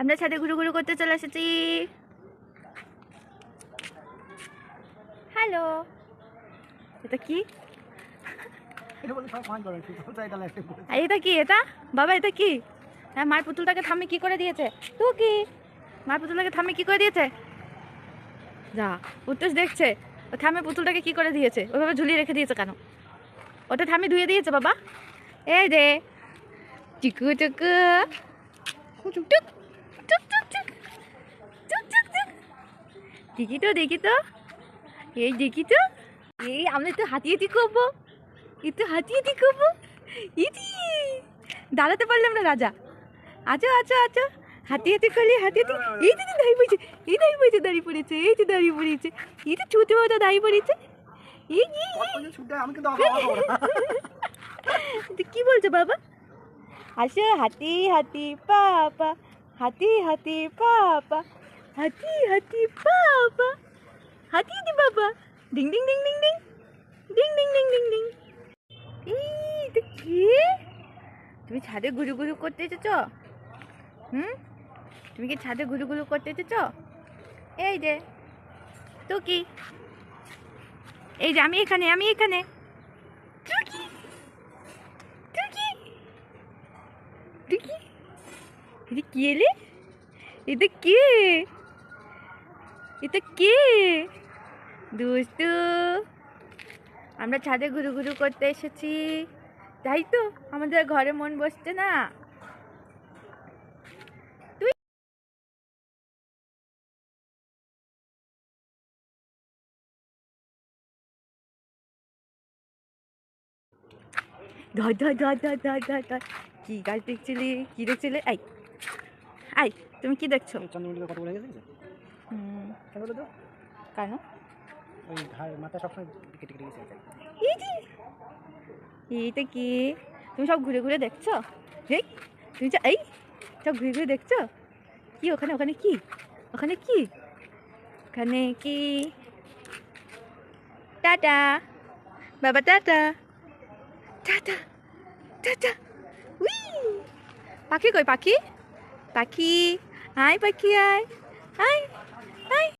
আমরা ছাদে ঘুরু ঘুরু করতে চলে এসেছি। হ্যালো এটা কি? এটা কি? এটা? বাবা এটা কি? হ্যাঁ মায়ের পুতুলটাকে থামে কি করে দিয়েছে? তো কি? মায়ের পুতুলটাকে থামে কি করে দিয়েছে? যা উত্তর দেখছে। ও থামে পুতুলটাকে কি করে দিয়েছে? ওইভাবে ঝুলিয়ে রেখে দিয়েছে কেন? ওটা থামে ধুয়ে দিয়েছে বাবা। এই রে চিকু চুকু। টুক দেখি তো দেখি তো। এই দেখি তো। এই আমরা একটু হাতিয়ে হাতি করব। একটু হাতিয়ে হাতি করব। ইতি। দাঁড়াতে পারলাম না রাজা। আছো আছো আছো। হাতি হাতি করলি হাতি হাতি। এই তো দাঁড়িয়ে পড়েছে। এই দাঁড়িয়ে পড়েছে দাঁড়িয়ে পড়েছে। এই তো দাঁড়িয়ে পড়েছে। এই তো ছুটে মতো দাঁড়িয়ে পড়েছে। এই এই, এই। তো কি বলছো বাবা? আসো হাতি হাতি পাপা। হাতি হাতি পাপা। হাতি হাতি পাপা হাতি হাতি বাবা ডিং ডিং ডিং ডিং ডিং ডিং ডিং ডিং ডিং ডিং এই তো কি তুমি ছাদে ঘুরু ঘুরু করতে এসেছ হুম তুমি কি ছাদে ঘুরু ঘুরু করতে এসেছ এই যে তো কি এই যে আমি এখানে আমি এখানে কি এলে এটা কে এটা কি? দুস্তু আমরা ছাদে ঘুরু ঘুরু করতে এসেছি। তাই তো, আমাদের ঘরে মন বসছে না। ধর ধর ধর ধর ধর ধর ধর। কি গাছ দেখছিলে কি দেখছিলে? এই আই তুমি কি দেখছ? বলে তো। কেন? ওই ঘাড় মাথা সবসময় কেটে কেটে গেছে এই যে এইটা কি? তুমি সব ঘুরে ঘুরে দেখছ? এই তুমি এই সব ঘুরে ঘুরে দেখছ? কি ওখানে ওখানে কি? ওখানে কি? ওখানে কি? টাটা। বাবা টাটা। Tata tata. উই! পাখি কই পাখি? পাখি আয় পাখি আয় আয়। Bye.